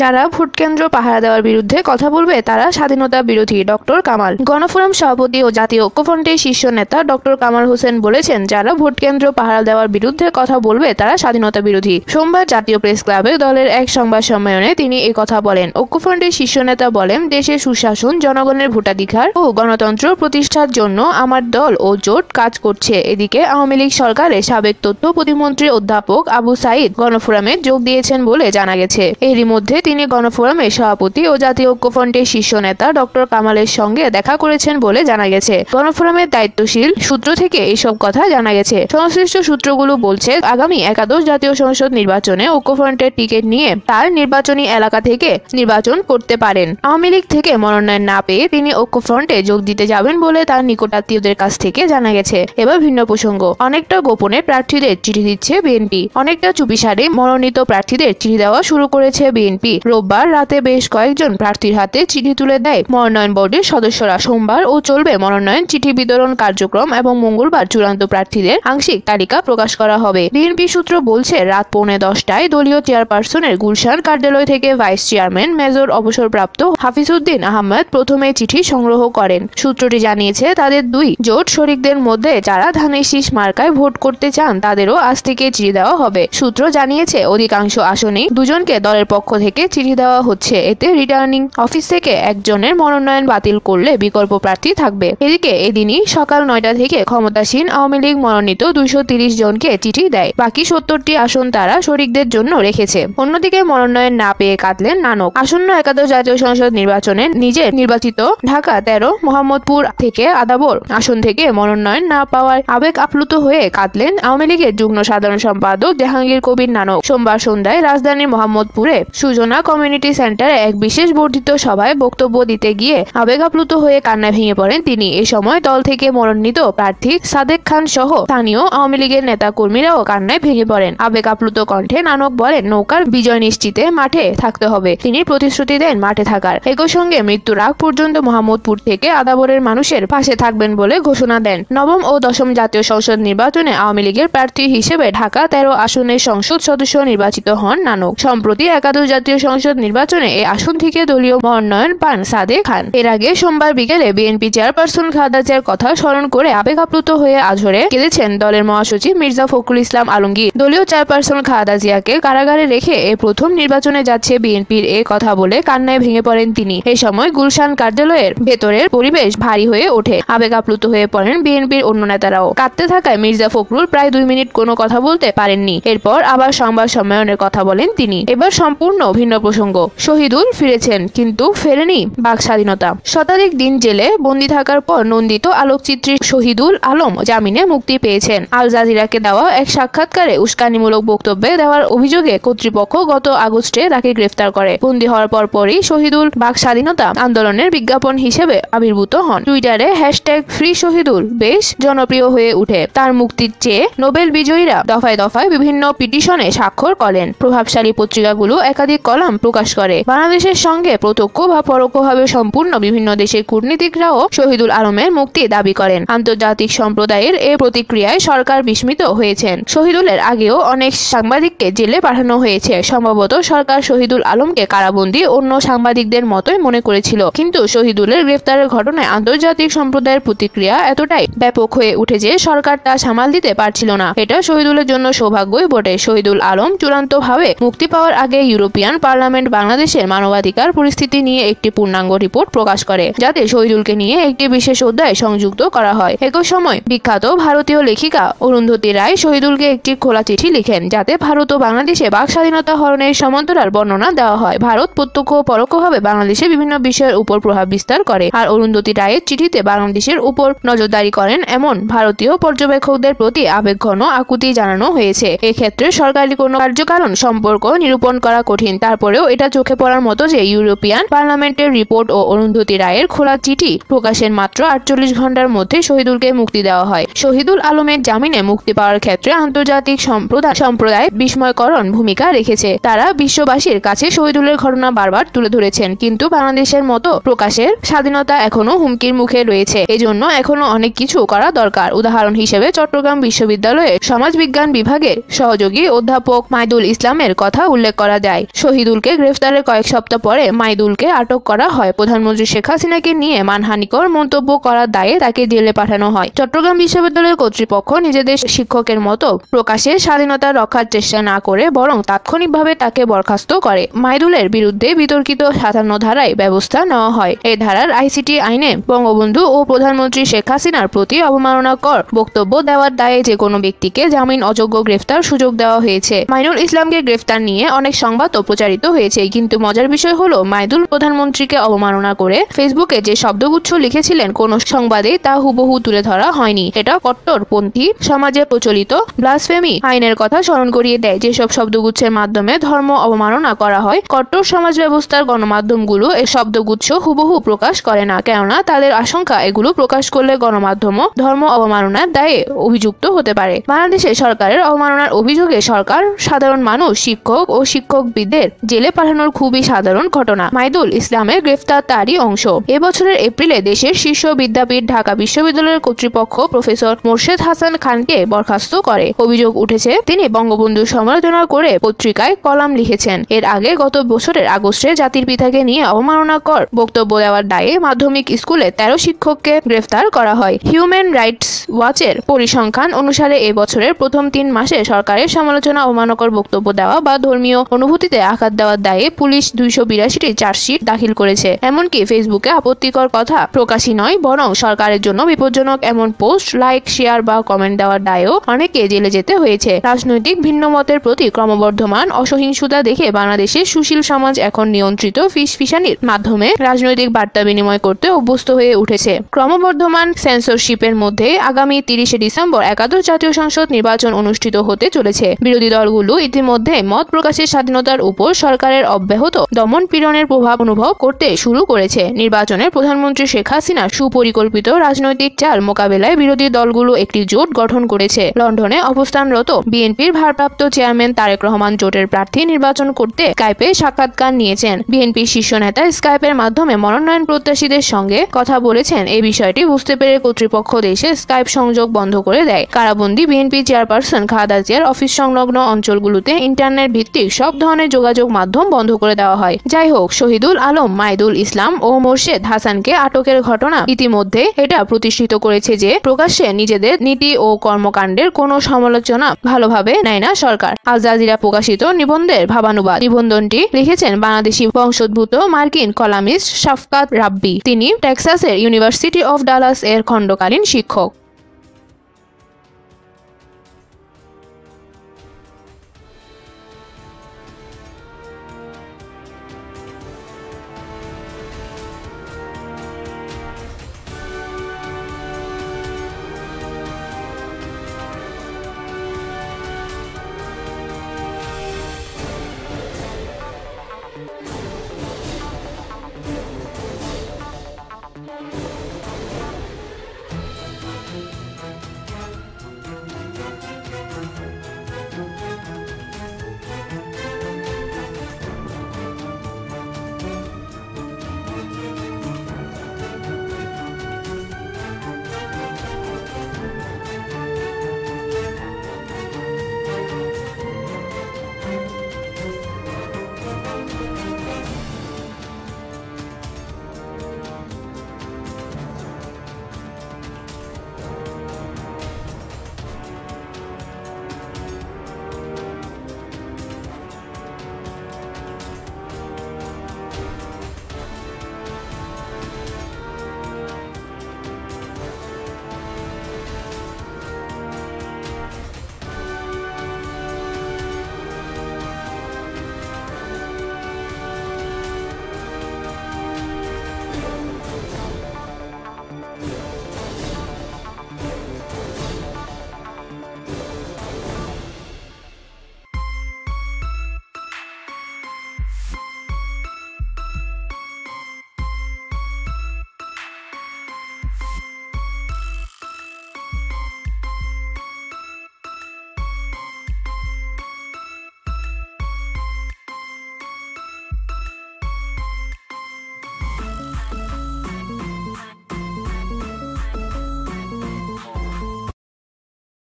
যারা ভোট কেন্দ্র পাহারা দেওয়ার বিরুদ্ধে কথা বলবে, তারা স্বাধীনতা বিরোধী ডক্টর কামাল। গণফোরাম সভাপতি ও জাতীয় ঐক্যফ্রন্টের শীর্ষ নেতা ডক্টর কামাল হোসেন বলেছেন, যারা ভোট কেন্দ্র পাহারা দেওয়ার বিরুদ্ধে কথা বলবে, তারা স্বাধীনতা বিরোধী। সোমবার জাতীয় প্রেস ক্লাবে দলের এক সংবাদ সম্মেলনে তিনি এই কথা বলেন। ঐক্যফ্রন্টের শীর্ষ নেতা বলেন, দেশের সুশাসন, জনগণের ভোটাধিকার ও গণতন্ত্র প্রতিষ্ঠার জন্য আমার দল ও জোট কাজ করছে। এদিকে আওয়ামী লীগ সরকারের সাবেক তথ্য প্রতিমন্ত্রী অধ্যাপক আবু সাইদ গণফোরামে যোগ দিয়েছেন বলে জানা গেছে। এরই মধ্যে তিনি গণফোরামের সভাপতি ও জাতীয় ঐক্যফ্রন্টের শীর্ষ নেতা ডক্টর কামালের সঙ্গে দেখা করেছেন বলে জানা গেছে। গণফোরামের দায়িত্বশীল সূত্র থেকে এইসব কথা জানা গেছে। সংশ্লিষ্ট সূত্রগুলো বলছে, আগামী একাদশ জাতীয় সংসদ নির্বাচনে ঐক্যফ্রন্টের টিকিট নিয়ে তার নির্বাচনী এলাকা থেকে নির্বাচন করতে পারেন। আওয়ামী লীগ থেকে মনোনয়ন না পেয়ে তিনি ঐক্যফ্রন্টে যোগ দিতে যাবেন বলে তার নিকটাত্মীয়দের কাছ থেকে জানা গেছে। এবার ভিন্ন প্রসঙ্গ। অনেকটা গোপনে প্রার্থীদের চিঠি দিচ্ছে বিএনপি। অনেকটা চুপিসারে মনোনীত প্রার্থীদের চিঠি দেওয়া শুরু করেছে বিএনপি। রোববার রাতে বেশ কয়েকজন প্রার্থীর হাতে চিঠি তুলে দেয়। মনোনয়ন বোর্ডের সদস্যরা সোমবার ও চলবে মনোনয়ন, চিঠি বিতরণ কার্যক্রম এবং মঙ্গলবার চূড়ান্ত প্রার্থীদের আংশিক তালিকা প্রকাশ করা হবে। বিএনপি সূত্র বলছে, রাত পৌনে দশটায় দলীয় চেয়ারপারসনের গুলশান কার্যালয় থেকে ভাইস চেয়ারম্যান, মেজর অবসরপ্রাপ্ত হাফিজউদ্দিন আহমেদ প্রথমে চিঠি সংগ্রহ করেন। সূত্রটি জানিয়েছে, তাদের দুই জোট শরিকদের মধ্যে যারা ধানের শীষ মার্কায় ভোট করতে চান, তাদেরও আজ থেকে চিঠি দেওয়া হবে। সূত্র জানিয়েছে, অধিকাংশ আসনেই দুজনকে দলের পক্ষ থেকে চিঠি দেওয়া হচ্ছে। এতে রিটার্নিং অফিস থেকে একজনের মনোনয়ন বাতিল করলে বিকল্প প্রার্থী থাকবে। এদিকে এদিনই সকাল নয়টা থেকে ক্ষমতাসীন আওয়ামী লীগ মনোনীত দুইশো ত্রিশ জনকে চিঠি দেয়। বাকি সত্তরটি আসন তারা শরিকদের জন্য রেখেছে। অন্যদিকে মনোনয়ন না পেয়ে কাঁদলেন নানক। আসন্ন একাদশ জাতীয় সংসদ নির্বাচনে নিজে নির্বাচিত ঢাকা তেরো, মোহাম্মদপুর থেকে আদাবর আসন থেকে মনোনয়ন না পাওয়ার আবেগ আপ্লুত হয়ে কাঁদলেন আওয়ামী লীগের যুগ্ম সাধারণ সম্পাদক জাহাঙ্গীর কবির নানক। সোমবার সন্ধ্যায় রাজধানীর মোহাম্মদপুরে সুজনা কমিউনিটি সেন্টারে এক বিশেষ বর্ধিত সভায় বক্তব্য দিতে গিয়ে আবেগাপ্লুত হয়ে কান্নায় ভেঙে পড়েন তিনি। এ সময় দল থেকে মনোনীত প্রার্থী সাদেক খান সহ স্থানীয় আওয়ামী লীগের নেতা কর্মীরাও কান্নায় ভেঙে পড়েন। আবেগাপ্লুত কণ্ঠে নানক বলেন, নৌকার বিজয় নিশ্চিতে মাঠে থাকতে হবে। তিনি প্রতিশ্রুতি দেন মাঠে থাকার। একই সঙ্গে মৃত্যুর আগ পর্যন্ত মোহাম্মদপুর থেকে আদাবরের মানুষের পাশে থাকবেন বলে ঘোষণা দেন। নবম ও দশম জাতীয় সংসদ নির্বাচনে আওয়ামী লীগের প্রার্থী হিসেবে ঢাকা তেরো আসনের সংসদ সদস্য নির্বাচিত হন নানক। সম্প্রতি একাদশ জাতীয় সংসদ নির্বাচনে এই আসন থেকে দলীয় মনোনয়ন পান সাদে খান। এর আগে সোমবার বিকেলে বিএনপি চেয়ারপারসন জিয়ার কথা স্মরণ করে আবেগ আপ্লুত হয়ে আঝরে কেঁদেছেন দলের মহাসচিব মির্জা ফখরুল ইসলাম আলমগীর। দলীয় চেয়ারপারসন খালেদা জিয়াকে কারাগারে রেখে এ প্রথম নির্বাচনে যাচ্ছে বিএনপির এ কথা বলে কান্নায় ভেঙে পড়েন তিনি। এ সময় গুলশান কার্যালয়ের ভেতরের পরিবেশ ভারী হয়ে ওঠে। আবেগ আপ্লুত হয়ে পড়েন বিএনপির অন্য নেতারাও। কাঁদতে থাকায় মির্জা ফখরুল প্রায় দুই মিনিট কোনো কথা বলতে পারেননি। এরপর আবার সংবাদ সম্মেলনের কথা বলেন তিনি। এবার সম্পূর্ণ ভিন্ন প্রসঙ্গ। শহীদুল ফিরেছেন, কিন্তু ফেরেনি বাক স্বাধীনতা। শতাধিক দিন জেলে বন্দি থাকার পর নন্দিত আলোকচিত্রী শহীদুল আলম জামিনে মুক্তি পেয়েছেন। আল জাজিরাকে দেওয়া এক সাক্ষাৎকারে উস্কানিমূলক বক্তব্যে দেওয়ার অভিযোগে কর্তৃপক্ষ গত আগস্টে তাকে গ্রেফতার করে। বন্দি হওয়ার পর পরই শহীদুল বাক স্বাধীনতা আন্দোলনের বিজ্ঞাপন হিসেবে আবির্ভূত হন। টুইটারে হ্যাশট্যাগ ফ্রি শহীদুল বেশ জনপ্রিয় হয়ে উঠে। তার মুক্তির চেয়ে নোবেল বিজয়ীরা দফায় দফায় বিভিন্ন পিটিশনে স্বাক্ষর করেন। প্রভাবশালী পত্রিকাগুলো একাধিক কলাম প্রকাশ করে। বাংলাদেশের সঙ্গে প্রত্যক্ষ বা পরোক্ষভাবে সম্পূর্ণ বিভিন্ন দেশের কূটনীতিকরাও শহীদুল আলমের মুক্তি দাবি করেন। আন্তর্জাতিক সম্প্রদায়ের এ প্রতিক্রিয়ায় সরকার বিস্মিত হয়েছেন। শহীদুলের আগেও অনেক সাংবাদিককে জেলে পাঠানো হয়েছে। সম্ভবত সরকার শহীদুল আলমকে কারাবন্দী অন্য সাংবাদিকদের মতোই মনে করেছিল। কিন্তু শহীদুলের গ্রেফতারের ঘটনায় আন্তর্জাতিক সম্প্রদায়ের প্রতিক্রিয়া এতটাই ব্যাপক হয়ে উঠে যে সরকার তা সামাল দিতে পারছিল না। এটা শহীদুলের জন্য সৌভাগ্যই বটে। শহীদুল আলম চূড়ান্তভাবে মুক্তি পাওয়ার আগে ইউরোপিয়ান পার্লামেন্ট বাংলাদেশের মানবাধিকার পরিস্থিতি নিয়ে একটি পূর্ণাঙ্গ রিপোর্ট প্রকাশ করে, যাতে শহীদুলকে নিয়ে একটি বিশেষ অধ্যায় সংযুক্ত করা হয়। একই সময় বিখ্যাত ভারতীয় লেখিকা অরুন্ধতী রায় শহীদুলকে একটি খোলা চিঠি লিখেন, যাতে ভারত ও বাংলাদেশে বাক স্বাধীনতা হরণের সমান্তরাল বর্ণনা দেওয়া হয়। ভারত প্রত্যক্ষ ও পরোক্ষভাবে বাংলাদেশে বিভিন্ন বিষয়ের উপর প্রভাব বিস্তার করে, আর অরুন্ধতী রায়ের চিঠিতে বাংলাদেশের উপর নজরদারি করেন এমন ভারতীয় পর্যবেক্ষকদের প্রতি আবেগঘন আকুতি জানানো হয়েছে। এক্ষেত্রে সরকারি কোনো কার্যকারণ সম্পর্ক নিরূপণ করা কঠিন তারপরেও এটা চোখে পড়ার মতো যে ইউরোপিয়ান পার্লামেন্টের রিপোর্ট ও অরুন্ধতী রায়ের খোলা চিঠি প্রকাশের মাত্র আটচল্লিশ ঘণ্টার মধ্যে শহীদুলকে মুক্তি দেওয়া হয়। শহীদুল আলমের জামিনে মুক্তি পাওয়ার ক্ষেত্রে আন্তর্জাতিক সম্প্রদায় সম্প্রদায় বিস্ময়করণ ভূমিকা রেখেছে। তারা বিশ্ববাসীর কাছে শহীদুলের ঘটনা বারবার তুলে ধরেছেন, কিন্তু বাংলাদেশের মতো প্রকাশের স্বাধীনতা এখনও হুমকির মুখে রয়েছে। এজন্য এখনও অনেক কিছু করা দরকার। উদাহরণ হিসেবে চট্টগ্রাম বিশ্ববিদ্যালয়ের সমাজবিজ্ঞান বিভাগের সহযোগী অধ্যাপক মাইদুল ইসলামের কথা উল্লেখ করা যায়। শহীদ শহীদুলকে গ্রেফতারের কয়েক সপ্তাহ পরে মাইদুলকে আটক করা হয়। প্রধানমন্ত্রী শেখ হাসিনাকে নিয়ে মানহানিকর মন্তব্য করার দায়ে তাকে জেলে পাঠানো হয়। চট্টগ্রাম বিশ্ববিদ্যালয়ের কর্তৃপক্ষ নিজেদের শিক্ষকের মতো প্রকাশের স্বাধীনতা রক্ষার চেষ্টা না করে বরং তাৎক্ষণিকভাবে তাকে বরখাস্ত করে। মাইদুলের বিরুদ্ধে বিতর্কিত সাতান্ন ধারায় ব্যবস্থা নেওয়া হয়। এই ধারার আইসিটি আইনে বঙ্গবন্ধু ও প্রধানমন্ত্রী শেখ হাসিনার প্রতি অবমাননাকর বক্তব্য দেওয়ার দায়ে যে কোনো ব্যক্তিকে জামিন অযোগ্য গ্রেফতার সুযোগ দেওয়া হয়েছে। মাইনুল ইসলামকে গ্রেফতার নিয়ে অনেক সংবাদও প্রচারিত হয়েছে। কিন্তু মজার বিষয় হলো, মাইদুল প্রধানমন্ত্রীকে অবমাননা করে ফেসবুকে যে শব্দগুচ্ছ লিখেছিলেন কোন সংবাদে তা হুবহু তুলে ধরা হয়নি। এটা কট্টরপন্থী সমাজে প্রচলিত ব্লাসফেমি আইনের কথা স্মরণ করিয়ে দেয়। যেসব শব্দগুচ্ছের মাধ্যমে ধর্ম অবমাননা করা হয়, কট্টর সমাজ ব্যবস্থার গণমাধ্যমগুলো এই শব্দগুচ্ছ হুবহু প্রকাশ করে না। কেননা, তাদের আশঙ্কা এগুলো প্রকাশ করলে গণমাধ্যমও ধর্ম অবমাননার দায়ে অভিযুক্ত হতে পারে। বাংলাদেশে সরকারের অবমাননার অভিযোগে সরকার সাধারণ মানুষ, শিক্ষক ও শিক্ষকবিদদের জেলে পাঠানোর খুবই সাধারণ ঘটনা। মাইদুল ইসলামের গ্রেফতার তারই অংশ। এবছরের এপ্রিলে দেশের শীর্ষ বিদ্যাপীঠ ঢাকা বিশ্ববিদ্যালয়ের কর্তৃপক্ষ প্রফেসর মোর্শেদ হাসান খানকে বরখাস্ত করে। অভিযোগ উঠেছে, তিনি বঙ্গবন্ধু সমালোচনা করে পত্রিকায় কলাম লিখেছেন। এর আগে গত বছরের আগস্টে জাতির পিতাকে নিয়ে অবমাননাকর বক্তব্য দেওয়ার দায়ে মাধ্যমিক স্কুলে তেরো শিক্ষককে গ্রেফতার করা হয়। হিউম্যান রাইটস ওয়াচের পরিসংখ্যান অনুসারে এবছরের প্রথম তিন মাসে সরকারের সমালোচনা অবমানকর বক্তব্য দেওয়া বা ধর্মীয় অনুভূতিতে আঘাত দেওয়ার দায়ে পুলিশ দুইশো বিরাশিটি চার্জশিট দাখিল করেছে। এমনকি ফেসবুকে আপত্তিকর কথা প্রকাশই নয়, বরং সরকারের জন্য বিপজ্জনক এমন পোস্ট, লাইক, শেয়ার বা কমেন্ট দেওয়ার দায়েও অনেকে জেলে যেতে হয়েছে। রাজনৈতিক ভিন্ন মতের প্রতি ক্রমবর্ধমান অসহিংসতা দেখে বাংলাদেশের সুশীল সমাজ এখন নিয়ন্ত্রিত ফিস ফিসানির মাধ্যমে রাজনৈতিক বার্তা বিনিময় করতে অভ্যস্ত হয়ে উঠেছে। ক্রমবর্ধমান সেন্সরশিপের মধ্যে আগামী তিরিশে ডিসেম্বর একাদশ জাতীয় সংসদ নির্বাচন অনুষ্ঠিত হতে চলেছে। বিরোধী দলগুলো ইতিমধ্যে মত প্রকাশের স্বাধীনতার উপর সরকারের অব্যাহত দমন পীড়নের প্রভাব অনুভব করতে শুরু করেছে। নির্বাচনে প্রধানমন্ত্রী শেখ হাসিনা সুপরিকল্পিত রাজনৈতিক চাল মোকাবেলায় বিরোধী দলগুলো একটি জোট গঠন করেছে। লন্ডনে অবস্থানরত বিএনপির ভারপ্রাপ্ত চেয়ারম্যান তারেক রহমান জোটের প্রার্থী নির্বাচন করতে স্কাইপে সাক্ষাৎকার নিয়েছেন। বিএনপির শীর্ষ নেতা স্কাইপের মাধ্যমে মনোনয়ন প্রত্যাশীদের সঙ্গে কথা বলেছেন। এই বিষয়টি বুঝতে পেরে কর্তৃপক্ষ দেশে স্কাইপ সংযোগ বন্ধ করে দেয়। কারাবন্দী বিএনপি চেয়ারপারসন খাদা জিয়ার অফিস সংলগ্ন অঞ্চলগুলোতে ইন্টারনেট ভিত্তিক সব ধরনের যোগাযোগ মাধ্যম বন্ধ করে দেওয়া হয়। যাই হোক শহীদুল আলম, মাইদুল ইসলাম ও মোর্শেদ হাসানকে আটকের ঘটনা ইতিমধ্যে এটা প্রতিষ্ঠিত করেছে যে প্রকাশ্যে নিজেদের নীতি ও কর্মকাণ্ডের কোনো সমালোচনা ভালোভাবে নেয় না সরকার। আল জাজিরা প্রকাশিত নিবন্ধের ভাবানুবাদ। নিবন্ধনটি লিখেছেন বাংলাদেশি বংশোদ্ভূত মার্কিন কলামিস্ট শাফকাত রাব্বি। তিনি টেক্সাসের ইউনিভার্সিটি অফ ডালাস এর খণ্ডকালীন শিক্ষক।